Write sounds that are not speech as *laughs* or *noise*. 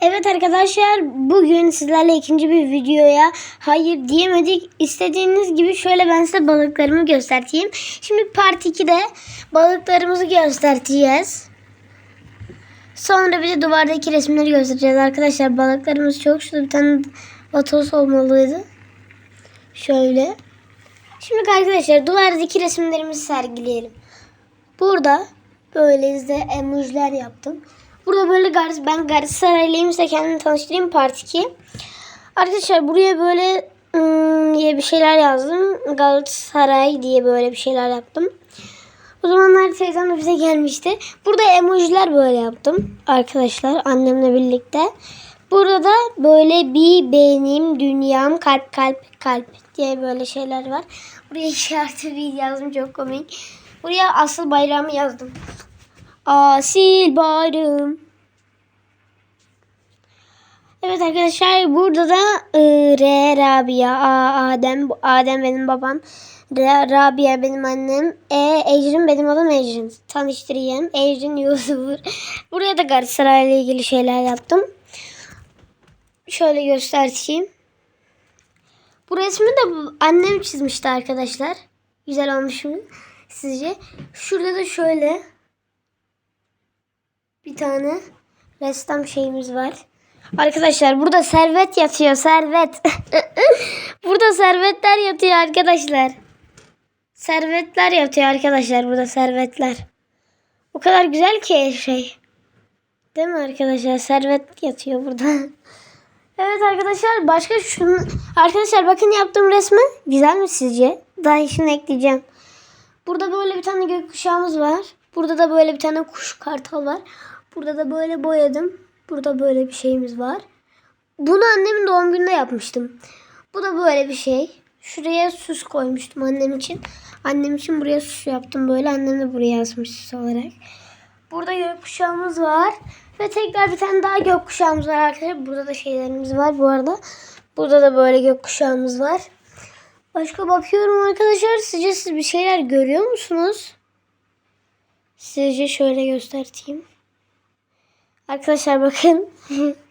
Evet arkadaşlar bugün sizlerle ikinci bir videoya hayır diyemedik. İstediğiniz gibi şöyle ben size balıklarımı göstereyim. Şimdi part 2'de balıklarımızı göstereceğiz. Sonra bir de duvardaki resimleri göstereceğiz arkadaşlar. Balıklarımız çok şurada bir tane vatos olmalıydı. Şöyle. Şimdi arkadaşlar duvardaki resimlerimizi sergileyelim. Burada böyle de emojiler yaptım. Burada böyle Gar ben Galatasaraylıyım size kendimi tanıştırayım part 2. Arkadaşlar buraya böyle ım, diye bir şeyler yazdım. Galatasaray diye böyle bir şeyler yaptım. O zamanlar teyzem bize gelmişti. Burada emojiler böyle yaptım arkadaşlar annemle birlikte. Burada da böyle bir benim dünyam kalp kalp kalp diye böyle şeyler var. Buraya *laughs* işareti bir yazdım çok komik. Buraya asıl bayramı yazdım. Asil bayram. Evet arkadaşlar burada da e, R Rabia, A Adem, Adem benim babam. R Rabia benim annem. E Ecrin benim adım Ecrin. Tanıştırayım. Ecrin YouTuber. *laughs* Buraya da Galatasaray ile ilgili şeyler yaptım. Şöyle göstereyim. Bu resmi de annem çizmişti arkadaşlar. Güzel olmuş mu sizce? Şurada da şöyle bir tane ressam şeyimiz var. Arkadaşlar burada servet yatıyor servet. *laughs* burada servetler yatıyor arkadaşlar. Servetler yatıyor arkadaşlar burada servetler. O kadar güzel ki şey. Değil mi arkadaşlar? Servet yatıyor burada. *laughs* evet arkadaşlar başka şunu arkadaşlar bakın yaptığım resmi güzel mi sizce? Daha işini ekleyeceğim. Burada böyle bir tane gökkuşağımız var. Burada da böyle bir tane kuş kartal var. Burada da böyle boyadım. Burada böyle bir şeyimiz var. Bunu annemin doğum gününde yapmıştım. Bu da böyle bir şey. Şuraya süs koymuştum annem için. Annem için buraya süs yaptım böyle. Annem de buraya yazmış süs olarak. Burada gökkuşağımız var. Ve tekrar bir tane daha gökkuşağımız var arkadaşlar. Burada da şeylerimiz var bu arada. Burada da böyle gökkuşağımız var. Başka bakıyorum arkadaşlar. Sizce siz bir şeyler görüyor musunuz? Sizce şöyle göstereyim. Arkadaşlar bakın. *laughs*